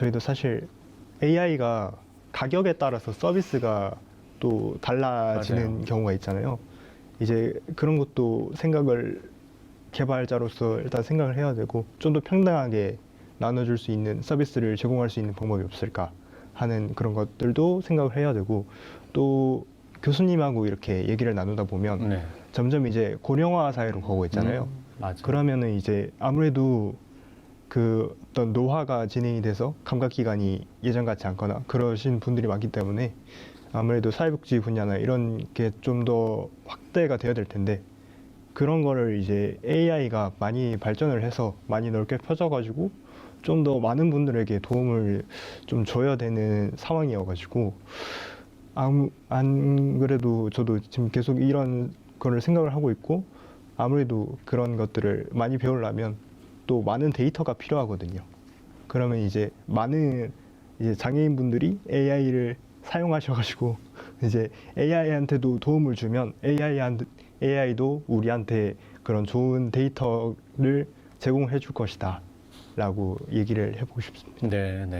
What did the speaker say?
저희도 사실 AI가 가격에 따라서 서비스가 또 달라지는 맞아요. 경우가 있잖아요. 이제 그런 것도 생각을 개발자로서 일단 생각을 해야 되고 좀 더 평등하게 나눠줄 수 있는 서비스를 제공할 수 있는 방법이 없을까 하는 그런 것들도 생각을 해야 되고 또 교수님하고 이렇게 얘기를 나누다 보면 네. 점점 이제 고령화 사회로 가고 있잖아요. 음, 맞아요. 그러면은 이제 아무래도 그 어떤 노화가 진행이 돼서 감각 기관이 예전 같지 않거나 그러신 분들이 많기 때문에 아무래도 사회복지 분야나 이런 게 좀 더 확대가 되어야 될 텐데 그런 거를 이제 AI가 많이 발전을 해서 많이 넓게 펴져가지고 좀 더 많은 분들에게 도움을 좀 줘야 되는 상황이어가지고 아무 안 그래도 저도 지금 계속 이런 거를 생각을 하고 있고 아무래도 그런 것들을 많이 배우려면 또 많은 데이터가 필요하거든요. 그러면 이제 많은 이제 장애인분들이 AI를 사용하셔가지고 이제 AI한테도 도움을 주면 AI한테 AI도 우리한테 그런 좋은 데이터를 제공해 줄 것이다. 라고 얘기를 해보고 싶습니다. 네, 네.